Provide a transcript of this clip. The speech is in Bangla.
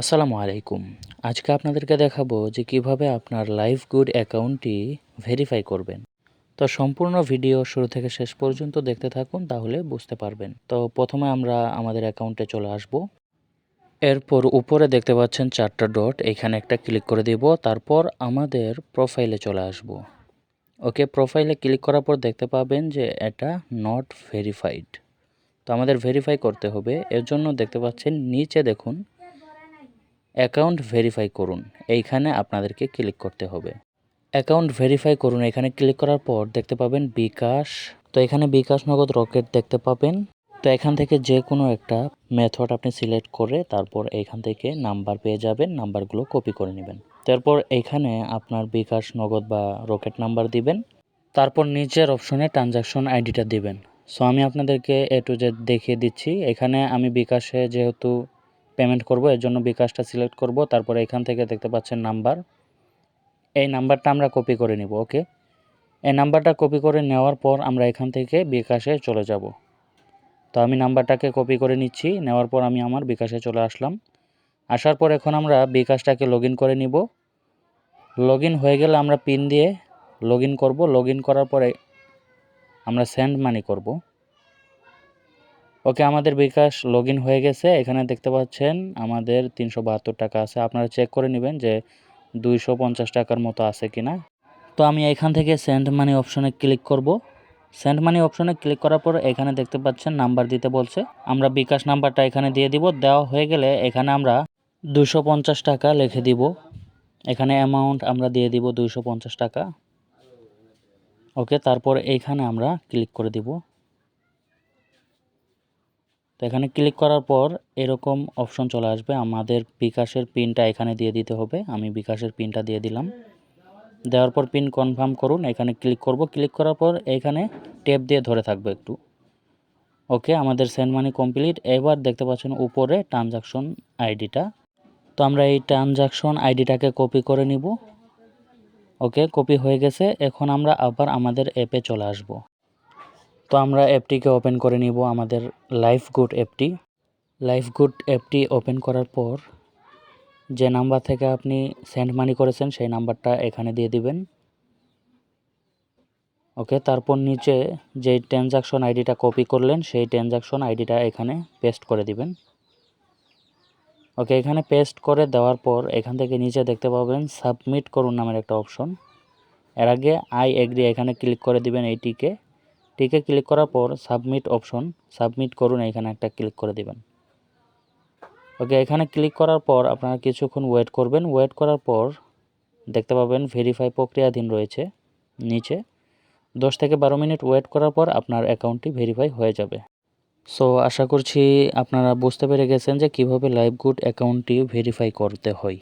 আসসালামু আলাইকুম। আজকে আপনাদেরকে দেখাবো যে কীভাবে আপনার লাইফ গুড অ্যাকাউন্টটি ভেরিফাই করবেন। তো সম্পূর্ণ ভিডিও শুরু থেকে শেষ পর্যন্ত দেখতে থাকুন, তাহলে বুঝতে পারবেন। তো প্রথমে আমরা আমাদের অ্যাকাউন্টে চলে আসব। এরপর উপরে দেখতে পাচ্ছেন চারটা ডট, এখানে একটা ক্লিক করে দিব, তারপর আমাদের প্রোফাইলে চলে আসব। ওকে, প্রোফাইলে ক্লিক করার পর দেখতে পাবেন যে এটা নট ভেরিফাইড। তো আমাদের ভেরিফাই করতে হবে। এর জন্য দেখতে পাচ্ছেন, নিচে দেখুন অ্যাকাউন্ট ভেরিফাই করুন। এইখানে আপনাদেরকে ক্লিক করতে হবে। অ্যাকাউন্ট ভেরিফাই করুন। এখানে ক্লিক করার পর দেখতে পাবেন বিকাশ। তো এখানে বিকাশ নগদ রকেট দেখতে পাবেন। তো এখান থেকে যে কোনো একটা মেথড আপনি সিলেক্ট করে তারপর এইখান থেকে নাম্বার পেয়ে যাবেন। নাম্বারগুলো কপি করে নেবেন। তারপর এইখানে আপনার বিকাশ নগদ বা রকেট নাম্বার দিবেন। তারপর নিচের অপশনে ট্রানজাকশন আইডিটা দিবেন। সো আমি আপনাদেরকে এ টু জেড দেখিয়ে দিচ্ছি। এখানে আমি বিকাশে যেহেতু পেমেন্ট করব, এর জন্য বিকাশটা সিলেক্ট করব, তারপরে এখান থেকে দেখতে পাচ্ছেন নাম্বার এই নাম্বারটা আমরা কপি করে নিব ওকে এই নাম্বারটা কপি করে নেওয়ার পর আমরা এখান থেকে বিকাশে চলে যাব। তো আমি নাম্বারটাকে কপি করে নিচ্ছি, নেওয়ার পর আমি আমার বিকাশে চলে আসলাম। আসার পর এখন আমরা বিকাশটাকে লগ করে নিব। লগ হয়ে গেলে আমরা পিন দিয়ে লগ ইন করব। লগ করার পরে আমরা সেন্ড মানি করব। ওকে, আমাদের বিকাশ লগ হয়ে গেছে। এখানে দেখতে পাচ্ছেন আমাদের তিনশো বাহাত্তর টাকা আছে। আপনারা চেক করে নেবেন যে দুইশো পঞ্চাশ টাকার মতো আছে কি না তো আমি এখান থেকে সেন্ড মানি অপশনে ক্লিক করব। সেন্ড মানি অপশনে ক্লিক করার পর এখানে দেখতে পাচ্ছেন নাম্বার দিতে বলছে। আমরা বিকাশ নাম্বারটা এখানে দিয়ে দিব। দেওয়া হয়ে গেলে এখানে আমরা দুশো পঞ্চাশ টাকা লিখে দিব। এখানে অ্যামাউন্ট আমরা দিয়ে দিব দুইশো পঞ্চাশ টাকা। ওকে, তারপর এইখানে আমরা ক্লিক করে দিব। তো এখানে ক্লিক করার পর এরকম অপশন চলে আসবে। আমাদের বিকাশের পিনটা এখানে দিয়ে দিতে হবে। আমি বিকাশের পিনটা দিয়ে দিলাম। দেওয়ার পর পিন কনফার্ম করুন। এখানে ক্লিক করব। ক্লিক করার পর এখানে টেপ দিয়ে ধরে থাকবে একটু। ওকে আমাদের সেন্ড মানি কমপ্লিট এবার দেখতে পাচ্ছেন উপরে ট্রানজাকশন আইডিটা তো আমরা এই ট্রানজাকশন আইডিটাকে কপি করে নিব। ওকে কপি হয়ে গেছে। এখন আমরা আবার আমাদের অ্যাপে চলে আসব। তো আমরা অ্যাপটিকে ওপেন করে নিব, আমাদের লাইফ গুড অ্যাপটি। লাইফ গুড অ্যাপটি ওপেন করার পর যে নাম্বার থেকে আপনি সেন্ড মানি করেছেন, সেই নাম্বারটা এখানে দিয়ে দিবেন। ওকে, তারপর নিচে যে ট্রানজাকশন আইডিটা কপি করলেন, সেই ট্রানজাকশন আইডিটা এখানে পেস্ট করে দিবেন। ওকে, এখানে পেস্ট করে দেওয়ার পর এখান থেকে নিচে দেখতে পাবেন সাবমিট করুন নামের একটা অপশন এর আগে আই এগ্রি এখানে ক্লিক করে দিবেন এইটিকে। টিকে ক্লিক করার পর সাবমিট অপশন, সাবমিট করুন, এখানে একটা ক্লিক করে দেবেন। ওকে, এখানে ক্লিক করার পর আপনারা কিছুক্ষণ ওয়েট করবেন। ওয়েট করার পর দেখতে পাবেন ভেরিফাই প্রক্রিয়াধীন রয়েছে, নিচে। দশ থেকে বারো মিনিট ওয়েট করার পর আপনার অ্যাকাউন্টটি ভেরিফাই হয়ে যাবে। সো, আশা করছি আপনারা বুঝতে পেরে গেছেন যে কীভাবে লাইভ গুড অ্যাকাউন্টটি ভেরিফাই করতে হয়।